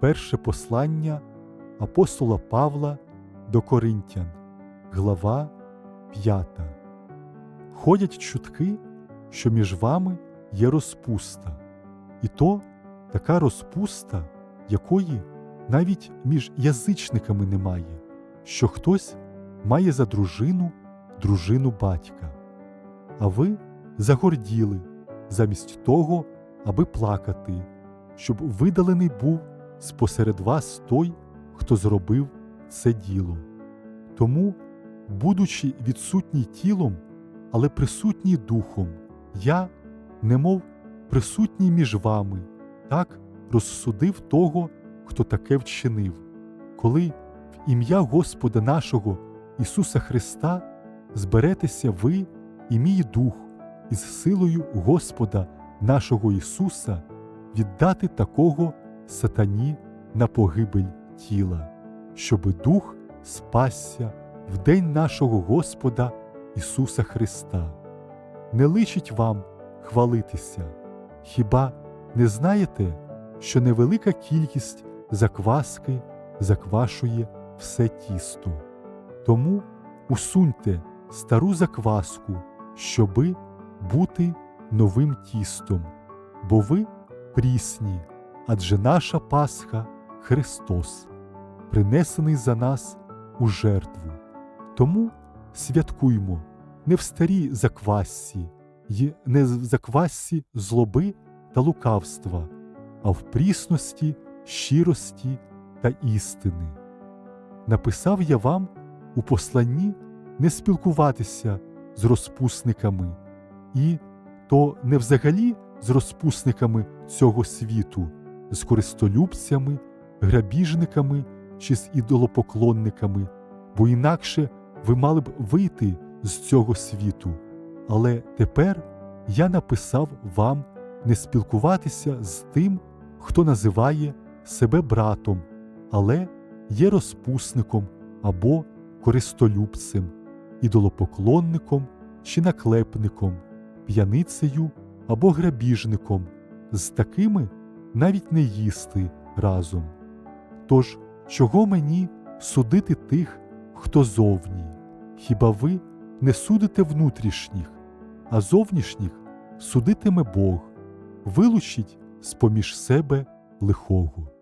Перше послання апостола Павла до Коринтян, глава 5. Ходять чутки, що між вами є розпуста, і то така розпуста, якої навіть між язичниками немає, що хтось має за дружину дружину батька. А ви загорділи замість того, аби плакати, щоб видалений був спосеред вас той, хто зробив це діло. Тому, будучи відсутній тілом, але присутній духом, я, немов присутній між вами, так розсудив того, хто таке вчинив, коли в ім'я Господа нашого Ісуса Христа зберетеся ви і мій дух із силою Господа нашого Ісуса віддати такого сатані на погибель тіла, щоби дух спасся в день нашого Господа Ісуса Христа. Не личить вам хвалитися, хіба не знаєте, що невелика кількість закваски заквашує все тісто? Тому усуньте стару закваску, щоби бути новим тістом, бо ви прісні, адже наша Пасха Христос, принесений за нас у жертву. Тому святкуймо не в старій заквасці, й не в заквасці злоби та лукавства, а в прісності, щирості та істини. Написав я вам у посланні не спілкуватися з розпусниками, і то не взагалі з розпусниками цього світу, з користолюбцями, грабіжниками чи з ідолопоклонниками, бо інакше ви мали б вийти з цього світу. Але тепер я написав вам не спілкуватися з тим, хто називає себе братом, але є розпусником або користолюбцем, ідолопоклонником чи наклепником, п'яницею або грабіжником, з такими навіть не їсти разом. Тож, чого мені судити тих, хто зовні? Хіба ви не судите внутрішніх, а зовнішніх судитиме Бог, вилучить з поміж себе лихого.